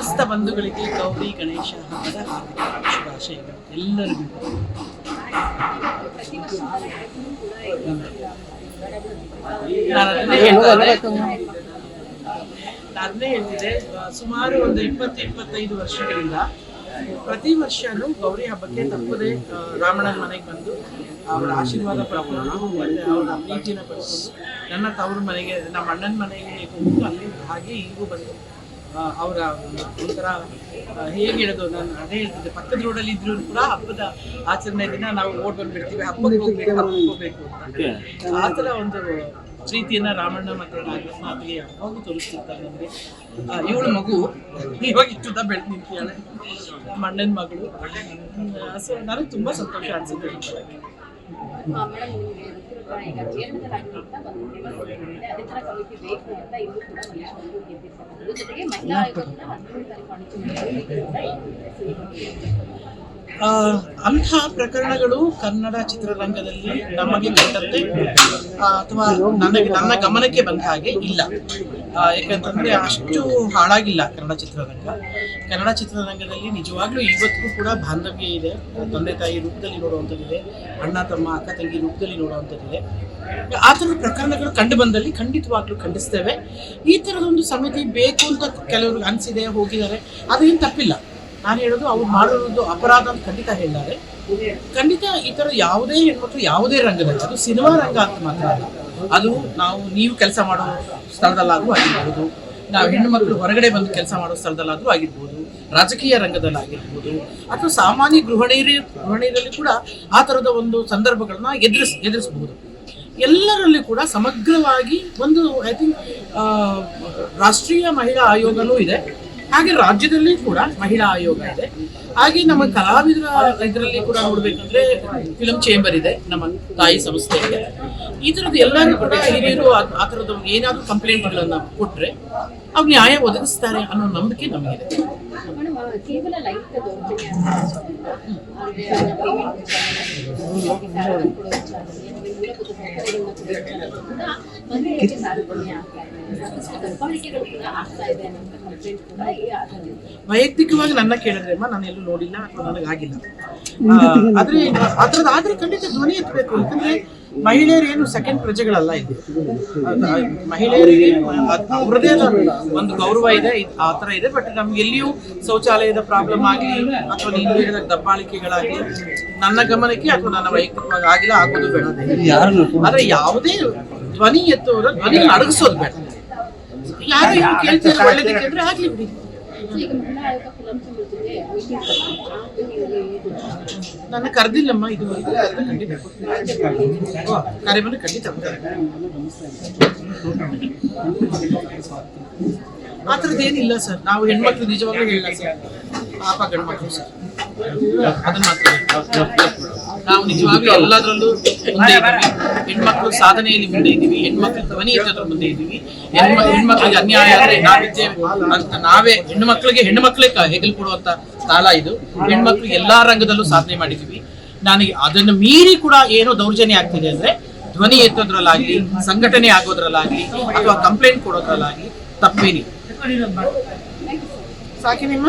ಸಮಸ್ತ ಬಂಧುಗಳಿಗೆ ಗೌರಿ, ಗಣೇಶ, ಹಬ್ಬದ ಹಾರ್ದಿಕ ಶುಭಾಶಯಗಳು. ಎಲ್ಲರಿಗೂ. ನಾನು ಅದನ್ನೇ ಹೇಳ್ತಿದೆ ಸುಮಾರು ಒಂದು ಇಪ್ಪತ್ತು, ಇಪ್ಪತ್ತೈದು ವರ್ಷಗಳಿಂದ ಪ್ರತಿ ವರ್ಷನೂ ಗೌರಿ ಹಬ್ಬಕ್ಕೆ ತಪ್ಪದೇ ರಾಮಣ್ಣನ ಮನೆಗೆ ಬಂದು ಅವರ ಆಶೀರ್ವಾದ ಪ್ರಾಬ್ಲಮ್ ಮತ್ತೆ ಅವರ ಪ್ರೀತಿನ ಪಡ್ಕೊಂಡು ನನ್ನ ತವರು ಮನೆಗೆ, ನಮ್ಮ ಅಣ್ಣನ ಮನೆಗೆ ಹೋಗಿ ಅಲ್ಲಿ ಹಾಗೆ ಈಗೂ ಬಂದು ಅವರ ಒಂಥರ ಹೇಗೆ ಹೇಳೋದು ನಾನು ಅದೇ ಹೇಳ್ತಿದ್ದೆ. ಪಕ್ಕದ ರೋಡಲ್ಲಿ ಇದ್ರು ಕೂಡ ಹಬ್ಬದ ಆಚರಣೆ ದಿನ ನಾವು ಓಡ್ ಬಂದ್ಬಿಡ್ತೀವಿ. ಹಬ್ಬಕ್ಕೆ ಹೋಗ್ಬೇಕು ಹಬ್ಬಕ್ಕೆ ಹೋಗ್ಬೇಕು ಅಂತ. ಆ ಥರ ಒಂದು ಪ್ರೀತಿಯನ್ನ ರಾಮಣ್ಣ ಮತ್ತೆ ನಾಗರತ್ನಾಥ್ಗೆ ಯಾವಾಗೂ ತೋರಿಸ್ತಿರ್ತಾರೆ ನಮಗೆ. ಇವಳ ಮಗು. ಇವಾಗ ಇಷ್ಟು ಬೆಳೆದು ನಿಂತಿದ್ದಾಳೆ. ನಮ್ಮ ಅಣ್ಣನ ಮಗಳು ಸೊ ನನಗೆ ತುಂಬಾ ಸಂತೋಷ ಅನ್ಸುತ್ತೆ. ಈಗ ಅಂತ ಒಂದು ಫೇಮಸ್ ಇದೆ ಬೇಕು ಅಂತ ಇಲ್ಲೂ ಕೂಡ ಮಲೇಶ್ ಅವರು ಗೆದ್ದಿರ್ತಾರೆ ಮಹಿಳಾ ಅಂಥ ಪ್ರಕರಣಗಳು ಕನ್ನಡ ಚಿತ್ರರಂಗದಲ್ಲಿ ನಮಗೆ ಕಂಡಂತೆ ಅಥವಾ ನನಗೆ ನನ್ನ ಗಮನಕ್ಕೆ ಬಂದ ಹಾಗೆ ಇಲ್ಲ. ಯಾಕಂತಂದ್ರೆ ಅಷ್ಟು ಹಾಳಾಗಿಲ್ಲ ಕನ್ನಡ ಚಿತ್ರರಂಗ. ಕನ್ನಡ ಚಿತ್ರರಂಗದಲ್ಲಿ ನಿಜವಾಗ್ಲೂ ಇವತ್ತಿಗೂ ಕೂಡ ಬಾಂಧವ್ಯ ಇದೆ. ತಂದೆ ತಾಯಿ ರೂಪದಲ್ಲಿ ನೋಡುವಂಥದ್ದಿದೆ ಅಣ್ಣ, ತಮ್ಮ, ಅಕ್ಕ, ತಂಗಿ ರೂಪದಲ್ಲಿ ನೋಡುವಂಥದ್ದಿದೆ ಆ ಥರದ ಪ್ರಕರಣಗಳು ಕಂಡು ಬಂದಲ್ಲಿ ಖಂಡಿತವಾಗ್ಲೂ ಖಂಡಿಸ್ತೇವೆ. ಈ ಥರದೊಂದು ಸಮಿತಿ ಬೇಕು ಅಂತ ಕೆಲವ್ರಿಗೆ ಅನಿಸಿದೆ, ಹೋಗಿದ್ದಾರೆ. ಅದೇನು ತಪ್ಪಿಲ್ಲ. ನಾನು ಹೇಳೋದು ಅವ್ರು ಮಾಡಿರೋದು ಅಪರಾಧ ಅಂತ ಖಂಡಿತ ಹೇಳಿದ್ದಾರೆ ಖಂಡಿತ ಈ ಥರ ಯಾವುದೇ ಹೆಣ್ಮಕ್ಳು ಯಾವುದೇ ರಂಗದಲ್ಲಿ ಅದು ಸಿನಿಮಾ ರಂಗ ಅಂತ ಮಾತ್ರ ಅಲ್ಲ. ಅದು ನಾವು ನೀವು ಕೆಲಸ ಮಾಡೋ ಸ್ಥಳದಲ್ಲಾದರೂ ಆಗಿರ್ಬೋದು. ನಾವು ಹೆಣ್ಣು ಮಕ್ಕಳು ಹೊರಗಡೆ ಬಂದು ಕೆಲಸ ಮಾಡೋ ಸ್ಥಳದಲ್ಲಾದರೂ ಆಗಿರ್ಬೋದು. ರಾಜಕೀಯ ರಂಗದಲ್ಲಾಗಿರ್ಬೋದು. ಅಥವಾ ಸಾಮಾನ್ಯ ಗೃಹಿಣಿಯರಿ ಗೃಹಿಣಿಯರಲ್ಲಿ ಕೂಡ ಆ ಥರದ ಒಂದು ಸಂದರ್ಭಗಳನ್ನ ಎದುರಿಸ್ ಎದುರಿಸಬಹುದು ಎಲ್ಲರಲ್ಲಿ ಕೂಡ ಸಮಗ್ರವಾಗಿ ಒಂದು ಐ ಥಿಂಕ್ ರಾಷ್ಟ್ರೀಯ ಮಹಿಳಾ ಆಯೋಗನೂ ಇದೆ. ಹಾಗೆ ರಾಜ್ಯದಲ್ಲಿ ಕೂಡ ಮಹಿಳಾ ಆಯೋಗ ಇದೆ. ಹಾಗೆ ನಮ್ಮ ಕಲಾವಿದರ ಇದರಲ್ಲಿ ಕೂಡ ನೋಡ್ಬೇಕಂದ್ರೆ ಫಿಲಂ ಚೇಂಬರ್ ಇದೆ, ನಮ್ಮ ತಾಯಿ ಸಂಸ್ಥೆ ಇದೆ. ಈ ಥರದ್ದು ಎಲ್ಲರೂ ಕೂಡ ಹಿರಿಯರು ಆ- ತರದ ಥರದ್ದು ಏನಾದರೂ ಕಂಪ್ಲೇಂಟ್ಗಳನ್ನ ಕೊಟ್ರೆ ಅವ್ರು ನ್ಯಾಯ ಒದಗಿಸ್ತಾರೆ ಅನ್ನೋ ನಂಬಿಕೆ ನಮಗಿದೆ ಸಾಕಷ್ಟು ದಬ್ಬಾಳಿಕೆಗಳು ಆಗ್ತಾ ಇದೆ ಕಂಪ್ಲೇಂಟ್ ಕೂಡ ವೈಯಕ್ತಿಕವಾಗಿ ನನ್ನ ಕೇಳಿದ್ರೆ ಅಮ್ಮ ನಾನು ಎಲ್ಲೂ ನೋಡಿಲ್ಲ ಅಥವಾ ನನಗಾಗಿಲ್ಲ. ಆದ್ರೆ ಆ ಥರದ್ದು ಆದ್ರೆ ಖಂಡಿತ ಧ್ವನಿ ಎತ್ತಬೇಕು. ಯಾಕಂದ್ರೆ ಮಹಿಳೆಯರು ಏನು ಸೆಕೆಂಡ್ ಪ್ರಜೆಗಳಲ್ಲ ಇದು ಮಹಿಳೆಯರಿಗೆ ಅವರದೇ ಒಂದು ಗೌರವ ಇದೆ ಇದ್- ಆ ಥರ ಇದೆ. ಬಟ್ ನಮ್ಗೆ ಎಲ್ಲಿಯೂ ಶೌಚಾಲಯದ ಪ್ರಾಬ್ಲಮ್ ಆಗಲಿ ಅಥವಾ ನೀನು ಹೇಳಿದ ದಬ್ಬಾಳಿಕೆಗಳಾಗಲಿ ನನ್ನ ಗಮನಕ್ಕೆ ಅಥವಾ ನನ್ನ ವೈಯಕ್ತಿಕವಾಗಿ ಆಗಿಲ್ಲ ಆಗೋದು ಬೇಡ. ಆದ್ರೆ ಯಾವುದೇ ಧ್ವನಿ ಎತ್ತುವರ ಧ್ವನಿ ಅಡಗಿಸೋದು ಬೇಡ. ಯಾರು ಇವ್ರು ಕೇಳ್ತಿದ್ರು ಒಳ್ಳೇದಕ್ಕೆ ಅಂದ್ರೆ ಆಗ್ಲಿ ಬಿಡಿ. ನನ್ನ ಕರೆದಿಲ್ಲಮ್ಮ ಇದು ಖಂಡಿತ ಓ, ಕರೆ ಬಂದ್ರೆ ಖಂಡಿತ. ಆ ಥರದ್ದು ಏನಿಲ್ಲ ಸರ್. ನಾವು ಹೆಣ್ಮಕ್ಳು ನಿಜವಾಗ್ಲೂ ಹೇಳಲ್ಲ ಸರ್. ಪಾಪ ಗಂಡ್ಮಕ್ಳು ಸರ್. ಅದನ್ನ ಮಾತ್ರ. ನಾವು ನಿಜವಾಗ್ಲೂ ಎಲ್ಲದರಲ್ಲೂ ಮುಂದೆ ಇದ್ದೀವಿ. ಹೆಣ್ಮಕ್ಳು ಸಾಧನೆಯಲ್ಲಿ ಮುಂದೆ ಇದ್ದೀವಿ. ಹೆಣ್ಮಕ್ಳು ಧ್ವನಿ ಎತ್ತೋದ್ರ ಮುಂದೆ ಇದ್ದೀವಿ. ಹೆಣ್ಮ ಹೆಣ್ಮಕ್ಳಿಗೆ ಅನ್ಯಾಯ ಆದ್ರೆ ನಾವಿದ್ದೇವೆ ಅಂತ ನಾವೇ ಹೆಣ್ಮಕ್ಳಿಗೆ ಹೆಣ್ಮಕ್ಳೇ ಹೆಣ್ಣು ಮಕ್ಕಳೇ ಹೆಗಲು ಕೊಡುವಂತ ಕಾಲ ಇದು. ಹೆಣ್ಮಕ್ಳು ಎಲ್ಲಾ ರಂಗದಲ್ಲೂ ಸಾಧನೆ ಮಾಡಿದೀವಿ ನನಗೆ ಅದನ್ನು ಮೀರಿ ಕೂಡ ಏನೋ ದೌರ್ಜನ್ಯ ಆಗ್ತಿದೆ ಅಂದ್ರೆ ಧ್ವನಿ ಎತ್ತೋದ್ರಲ್ಲಾಗ್ಲಿ ಸಂಘಟನೆ ಆಗೋದ್ರಲ್ಲಾಗ್ಲಿ ಅಥವಾ ಕಂಪ್ಲೇಂಟ್ ಕೊಡೋದ್ರಲ್ಲಾಗ್ಲಿ ತಪ್ಪೇನಿಲ್ಲ. ಸಾಕಿ ನಿಮ್ಮ